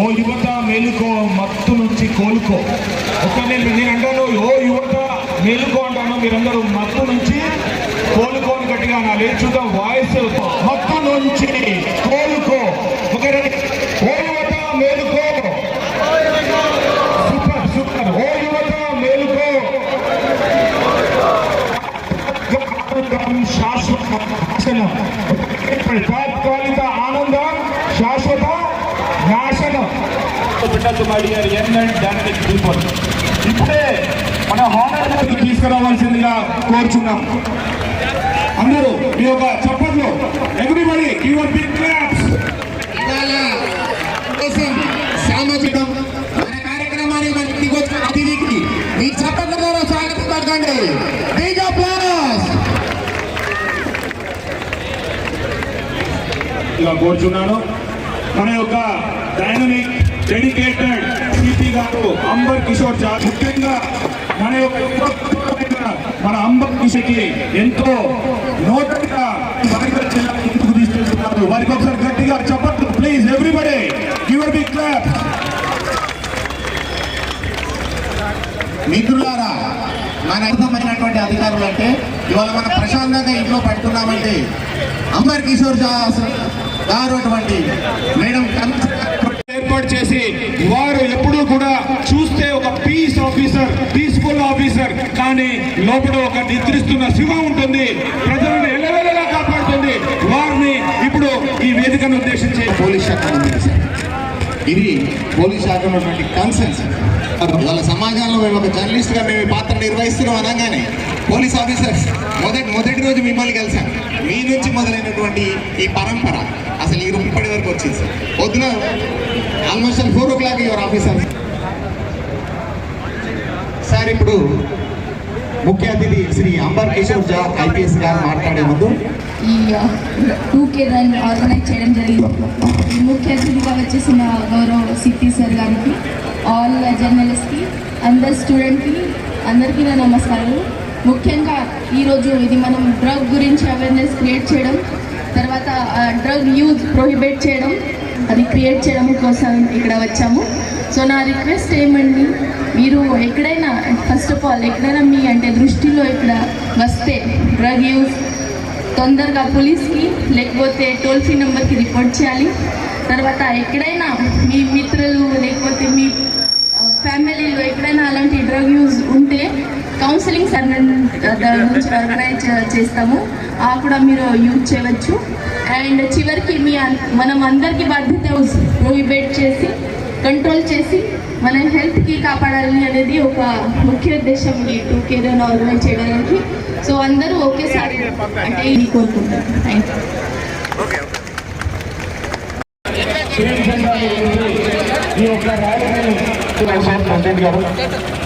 ఓ యువత మేలుకో మత్తు నుంచి కోలుకో. ఒక నేను నేను అంటాను ఓ యువత మేలుకో అంటాను మీరందరూ మత్తు నుంచి కోలుకోని గట్టిగా నా లేదు చూద్దాం వాయిస్ మత్తు నుంచి కోలుకో. ఒక ఓ యువత మేలుకో. Super super. ఓ యువత మేలుకో. శాశ్వత. తాత్కాలిక ఆనందం శాశ్వత నాశనం. పెట్టద్దు my dear young and dynamic people ఇప్పుడే మన హానర్ తీసుకురావాల్సిందిగా కోరుచున్నాం. అందరూ మీ యొక్క చప్పట్లు ఎవ్రీబడి యువర్ బిగ్ క్లాప్స్ కోసం సామాజికం మన కార్యక్రమానికి మన ఇంటికి వచ్చిన అతిథికి. మీ చప్పట్ల ద్వారా స్వాగతం పలకండి. బిగ్ అప్లాస్ ఇలా కోరుచున్నాను. మన యొక్క డైనమిక్ డెడికేటెడ్ సిపి గారు అంబర్ కిషోర్ జా ముఖ్యంగా మన యొక్క మన అంబర్ కిషోర్కి ఎంతో నోటగా వరంగల్ తీసుకెళ్తున్నారు. వారికి ఒకసారి గట్టిగా చెప్పట్లు please everybody your be clap మిత్రులారా మన అర్థమైనటువంటి అధికారులు అంటే ఇవాళ మనం ప్రశాంతంగా ఇంట్లో పడుతున్నామంటే అంబర్ కిషోర్ దాస్ దారుటువంటి మేడం ఏర్పాటు చేసి వారు ఎప్పుడూ కూడా చూస్తే ఒక పీస్ ఆఫీసర్ పీస్ఫుల్ ఆఫీసర్ కానీ లోపల ఒక నిద్రిస్తున్న శివ ఉంటుంది. ప్రజలను ఎల్లవెల్లలా కాపాడుతుంది. వారిని ఇప్పుడు ఈ వేదికను ఉద్దేశించి పోలీస్ శాఖ ఇది పోలీస్ శాఖ ఉన్నటువంటి కన్సెన్స్ వాళ్ళ సమాజంలో మేము ఒక జర్నలిస్ట్గా మేము పాత్ర నిర్వహిస్తున్నాం అనగానే పోలీస్ ఆఫీసర్స్ మొదటి మొదటి రోజు మిమ్మల్ని కలిసాం మీ నుంచి మొదలైనటువంటి ఈ పరంపర అసలు ఈ రోజు ఇప్పటి వరకు వచ్చింది సార్. పొద్దున almost four o'clock your officer? Sir ఇప్పుడు ముఖ్య అతిథి శ్రీ అంబర్ కిషోర్ జా ఐపీఎస్ గారు మాట్లాడే ముందు. ఈ టూ కే ఆర్గనైజ్ చేయడం జరిగింది. ఈ ముఖ్య అతిథిగా వచ్చేసిన గౌరవ సిపి సార్ గారికి ఆల్ జర్నలిస్ట్కి అందరు స్టూడెంట్కి అందరికీ నా నమస్కారాలు. ముఖ్యంగా ఈరోజు ఇది మనం డ్రగ్ గురించి అవేర్నెస్ క్రియేట్ చేయడం తర్వాత డ్రగ్ యూజ్ ప్రొహిబిట్ చేయడం అది క్రియేట్ చేయడం కోసం ఇక్కడ వచ్చాము. సో నా రిక్వెస్ట్ ఏమండి? మీరు ఎక్కడైనా ఫస్ట్ ఆఫ్ ఆల్ ఎక్కడైనా మీ అంటే దృష్టిలో ఇక్కడ వస్తే డ్రగ్ యూజ్ తొందరగా పోలీస్కి లేకపోతే టోల్ ఫ్రీ నెంబర్కి రిపోర్ట్ చేయాలి. తర్వాత ఎక్కడైనా మీ మిత్రులు లేకపోతే మీ ఫ్యామిలీలో ఎక్కడైనా అలాంటి డ్రగ్ యూజ్ ఉంటే కౌన్సిలింగ్ సార్ నుంచి ఆర్గనైజ్ చేస్తాము. ఆ కూడా మీరు యూజ్ చేయవచ్చు. అండ్ చివరికి మీ మనం అందరికీ బాధ్యత ప్రొహిబేట్ చేసి కంట్రోల్ చేసి మన హెల్త్కి కాపాడాలి అనేది ఒక ముఖ్య ఉద్దేశం ఈ టూ కేర్ ఆర్గనైజ్ చేయడానికి. సో అందరూ ఒకేసారి అంటే ఇది కోరుకుంటారు థ్యాంక్ యూ ఈ యొక్క ర్యాలీని ప్రెసిడెంట్ గారు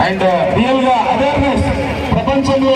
అండ్ రియల్గా అవేర్నెస్ ప్రపంచంలో.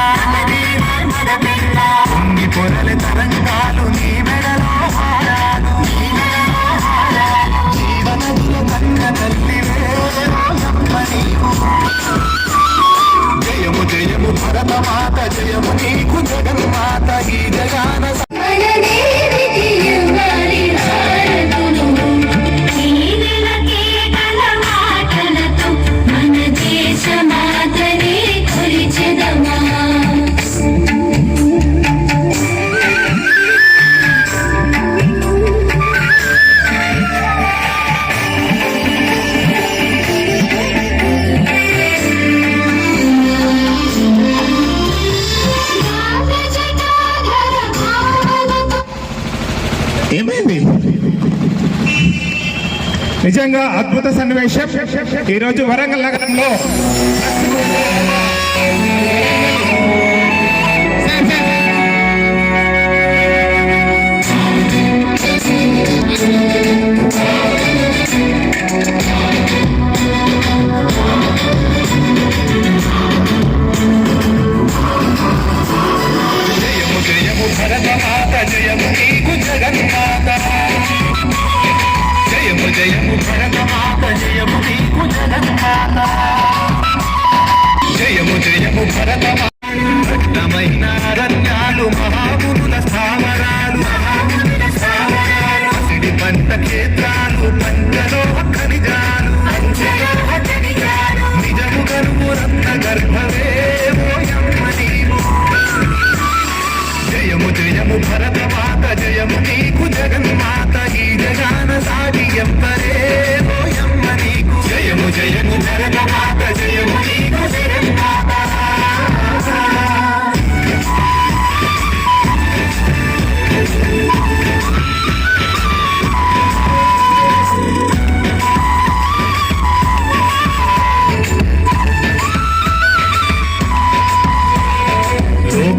పెన్న నర్మద తరంగాలు నీ మెడలో జీవనదుల కన్న తల్లివే జయము జయము భరత మాత జయము నీకు జగన్మాత ఈ జగాన నిజంగా అద్భుత సన్నివేశం. ఈరోజు వరంగల్ నగరంలో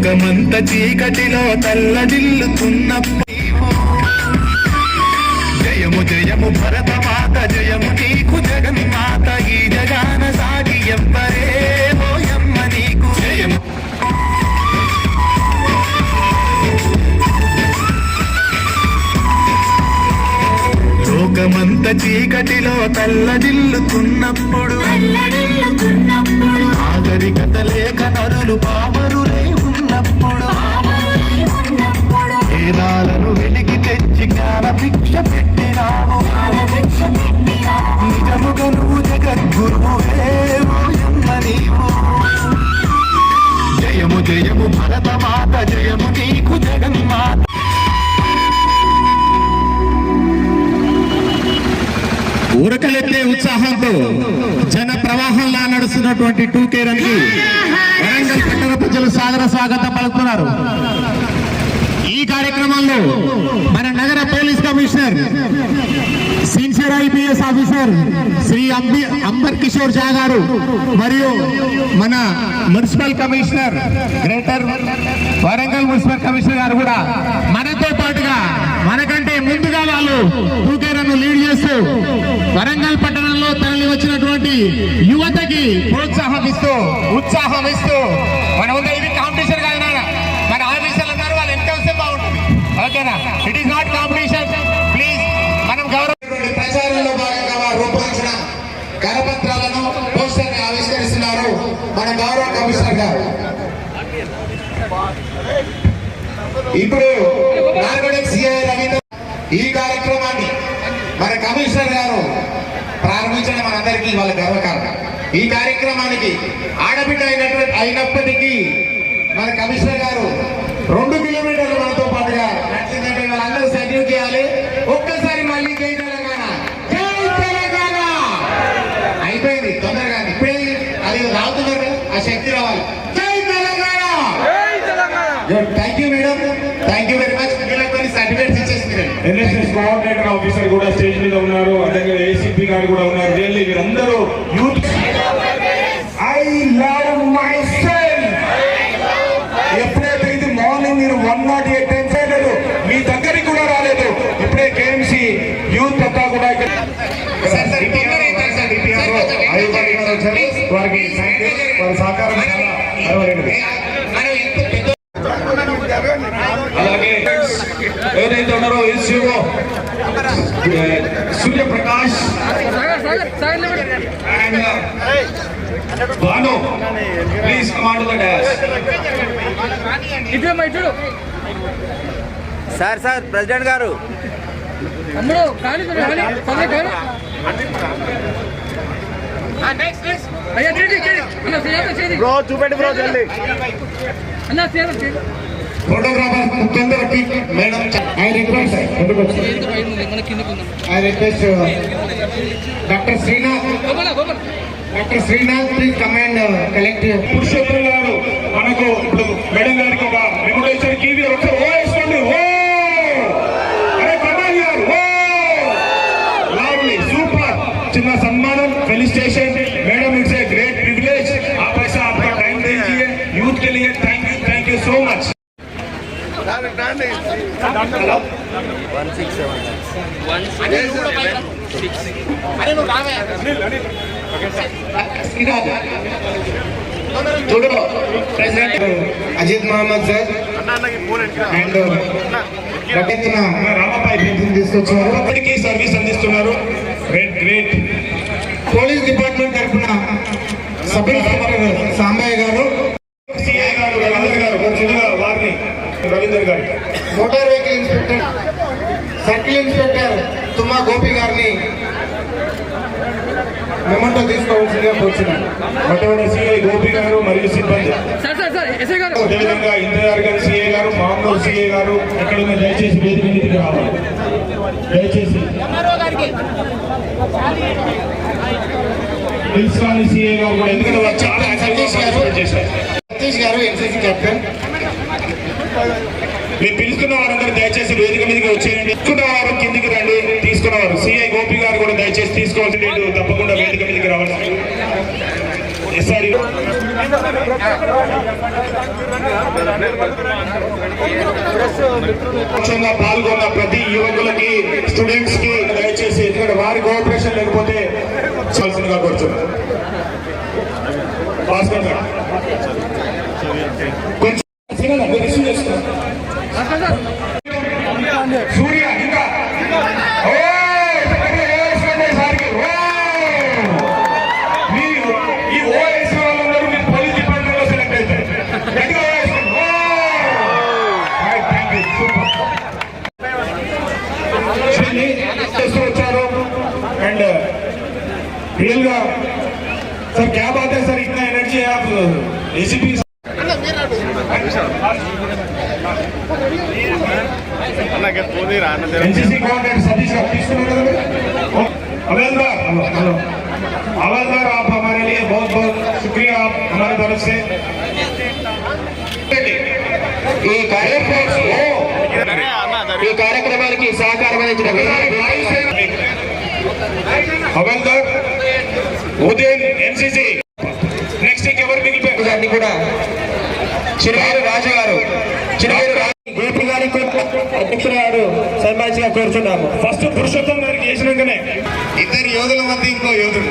లోకమంత చీకటిలో తల్లడిల్లుతున్నప్పుడు జయము జయము భరతమాత జయము నీకు జగన్మాత ఈ జగాన సాగి ఎవ్వరే ఓయమ్మ నీకు. జయము. లోకమంత చీకటిలో తల్లడిల్లుతున్నప్పుడు. నాగరికత లేక నరులు పామరులై స్వాగతం ఈ కార్యక్రమంలో మన నగర police commissioner sincere IPS officer Shri Ambi Amber Kishore Jha garu మరియు మన municipal commissioner greater Warangal municipal commissioner garu కూడా మనతో పాటుగా మనకంటే ముందుగా వాళ్ళు టూకేరను లీడ్ చేస్తూ వరంగల్ పట్టణంలో తరలి వచ్చినటువంటి యువతకి ప్రోత్సాహం ఇస్తూ ఉత్సాహం ఇస్తూ మన ముందు ఇప్పుడు ఈ కార్యక్రమాన్ని మన కమిషనర్ గారు ప్రారంభించడం మనందరికీ వాళ్ళ గర్వకారణం. ఈ కార్యక్రమానికి ఆడబిడ్డ అయినటువంటి అయినప్పటికీ మన కమిషనర్ గారు రెండు కిలోమీటర్లు మనతో పాటుగా నడిచిందంటే వాళ్ళందరూ సర్టిఫికేట్ చేయాలి. ఒక్కసారి మళ్ళీ జై తెలంగాణ. జై తెలంగాణ! అయిపోయింది తొందరగా ఇప్పుడే అది రావుతున్నారు ఆ శక్తి రావాలి. Thank you madam thank you very much certificates ఇచ్చేసి ఎన్ఎస్ఎస్ కోఆర్డినేటర్ ఆఫీసర్ కూడా స్టేజ్ మీద ఉన్నారు అదే ఏసీపీ గారు కూడా ఉన్నారు. రియల్లీ వీరందరూ youth I love myself ఎప్పుడైతే ఇది మార్నింగ్ మీరు వన్ నాట్ ఎయిట్ టైమ్స్ చేయలేదు మీ దగ్గరికి కూడా రాలేదు. ఇప్పుడే కేఎంసి యూత్ అంతా కూడా ఇక్కడ సార్, సార్, తొందరగా అవుతారు సార్. DPR లో సార్, కొంచెం అయ్యగారు గారు వచ్చారు. వారికి thank you. వారి సహకారం చాలా అరవలేనిది. మనం ఎంత పెద్ద అలాగే ఎవరైతే ఉన్నారో SCO Suryaprakash and Bhanu please command the dash. Sir sir president garu. తమ్ముడు కానీ కానీ పదే కానీ అయ్యా చేయండి చేయండి అన్న చేయాలి చేయండి బ్రో చూపెట్టి బ్రో జల్దీ. అన్న చేయండి photographer తొందరకి madam I request I request uh, doctor Srinath. Doctor Srinath please command collective Purushottaram garu మనకు ఇప్పుడు మేడం గారు ఒక రెగ్యులేషన్ కీవీ ఒకసారి ఓ వేసుకోండి ఓ అరే Kamal garu oh lovely super you so much one చూడు president Ajith Mohammed sir. And రకెత్తున రామపాయ్ pension తీసుకొచ్చారు. అప్పటికీ సర్వీస్ అందిస్తున్నారు. గ్రేట్ గ్రేట్ పోలీస్ డిపార్ట్మెంట్ తరఫున sub inspector Sambaiah garu CI garu garu వారిని Ravindra garu motor vehicle inspector circle inspector Tumma Gopi గారిని memento తీసుకోవాల్సిందిగా కోరుచున్నాను. మొట్టమొదటి సిఐ గోపి గారు మరియు సిబ్బంది. సార్ సార్ సార్ ఎస్ఐ గారు. అదేవిధంగా ఇంద్రగారు గారు సిఐ గారు మామూలు సిఐ గారు ఎక్కడ ఉన్న దయచేసి వేదిక మీదకి రావాలి. దయచేసి. పిలుచుకోని సిఐ గారు కూడా ఎందుకంటే చాలా చేశారు. పాల్గొన్న ప్రతి యువకులకి స్టూడెంట్స్కి దయచేసి ఎందుకంటే వారి కోఆపరేషన్ లేకపోతే చాల్సిందిగా కోరుతున్నాను భాస్కర్ గారు. కొంచెం एनर्जी है आप एसीपी एनसीसी कमांडेंट सतीश आप తీసుకున్నారు కదా మీరు? हवलदार हेलो हेलो हवलदार आप हमारे लिए बहुत बहुत शुक्रिया आप हमारे तरफ से ఈ కార్యక్రమం ఈ కార్యక్రమానికి సహకారం అందించిన हवलदार ఉదయన్ కూడా చిరువేరు రాజు గారు చిరువేరు రాజు గోపి గారి అధ్యక్షుడు గారు సన్మానించిగా కోరుతున్నాము ఫస్ట్ పురుషోత్తం గారికి చేసినాకనే ఇద్దరు యోధుల మధ్య ఇంకో యోధుడు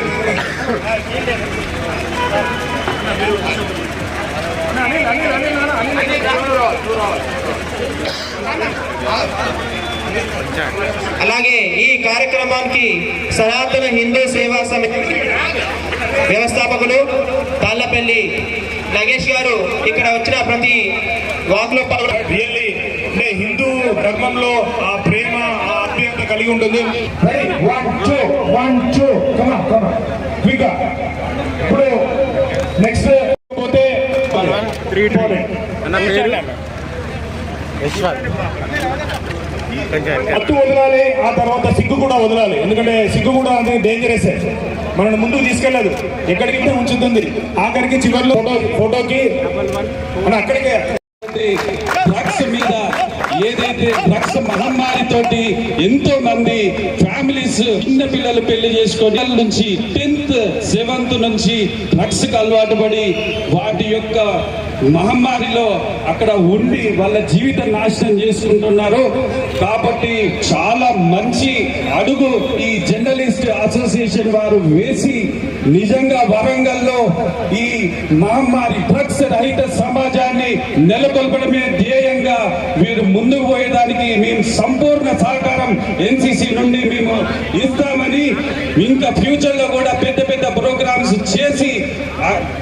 అలాగే ఈ కార్యక్రమానికి సనాతన హిందూ సేవా సమితి వ్యవస్థాపకులు తాళ్ళపల్లి నగేష్ గారు ఇక్కడ వచ్చిన ప్రతి వాక్లో పాల్గొన అంటే హిందూ ధర్మంలో ఆ ప్రేమ ఆ ఆత్మీయత కలిగి ఉంటుంది. కమా కమా క్విక్ అత్తు అట్టు వదలాలి ఆ తర్వాత సిగ్గు కూడా వదలాలి. ఎందుకంటే సిగ్గు కూడా అది డేంజరస్ మనల్ని ముందుకు తీసుకెళ్ళదు. ఎక్కడికి ఉంచుతుంది. ఆఖరికి చివరిలో ఫోటో ఫోటోకి మన అక్కడికే. ఏదైతే డ్రగ్స్ మహమ్మారితోటి ఎంతో మంది ఫ్యామిలీస్ చిన్న పిల్లలు పెళ్ళి చేసుకొని నుంచి టెన్త్ సెవెంత్ నుంచి డ్రగ్స్కు అలవాటు పడి వాటి యొక్క మహమ్మారిలో అక్కడ ఉండి వాళ్ళ జీవితం నాశనం చేసుకుంటున్నారు. కాబట్టి చాలా మంచి అడుగు ఈ జర్నలిస్ట్ అసోసియేషన్ వారు వేసి నిజంగా వరంగల్లో ఈ మహమ్మారి డ్రగ్స్ రహిత సమాజాన్ని నెలకొల్పడమే మీరు ముందుకు పోయేదానికి మేము సంపూర్ణ సహకారం ఎన్సీసీ నుండి మేము ఇస్తామని ఇంకా ఫ్యూచర్లో కూడా పెద్ద పెద్ద ప్రోగ్రామ్స్ చేసి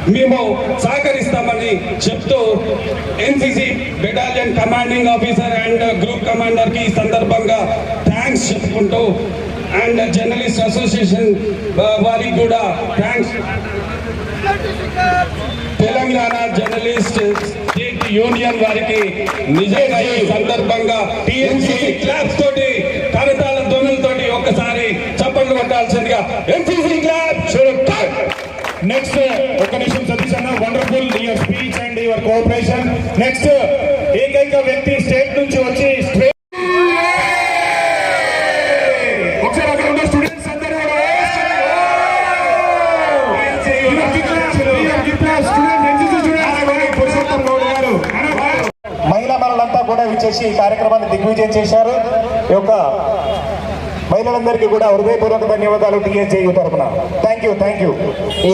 మేము సహకరిస్తామని చెప్తూ NCC battalion commanding officer and group కమాండర్కి ఈ సందర్భంగా థ్యాంక్స్ చెప్పుకుంటూ అండ్ జర్నలిస్ట్ అసోసియేషన్ వారికి కూడా థ్యాంక్స్. తెలంగాణ జర్నలిస్ట్ యూనియన్ వారికి నిజంగా ఈ సందర్భంగా టిఎన్సి క్లాప్స్ తోటి కరతాల ధ్వనులతోటి ఒక్కసారి చప్పట్లు కొట్టాల్సిందిగా ఎన్సీసీ క్లాబ్ నెక్స్ట్ ఒక నిమిషం సతీష్ అన్న wonderful your speech and your cooperation next చేసి ఈ కార్యక్రమాన్ని దిగ్విజయం చేశారు. ఈ యొక్క మహిళలందరికీ కూడా హృదయపూర్వక ధన్యవాదాలు టీఎస్జేయు తరఫున. థ్యాంక్ యూ థ్యాంక్ యూ ఈ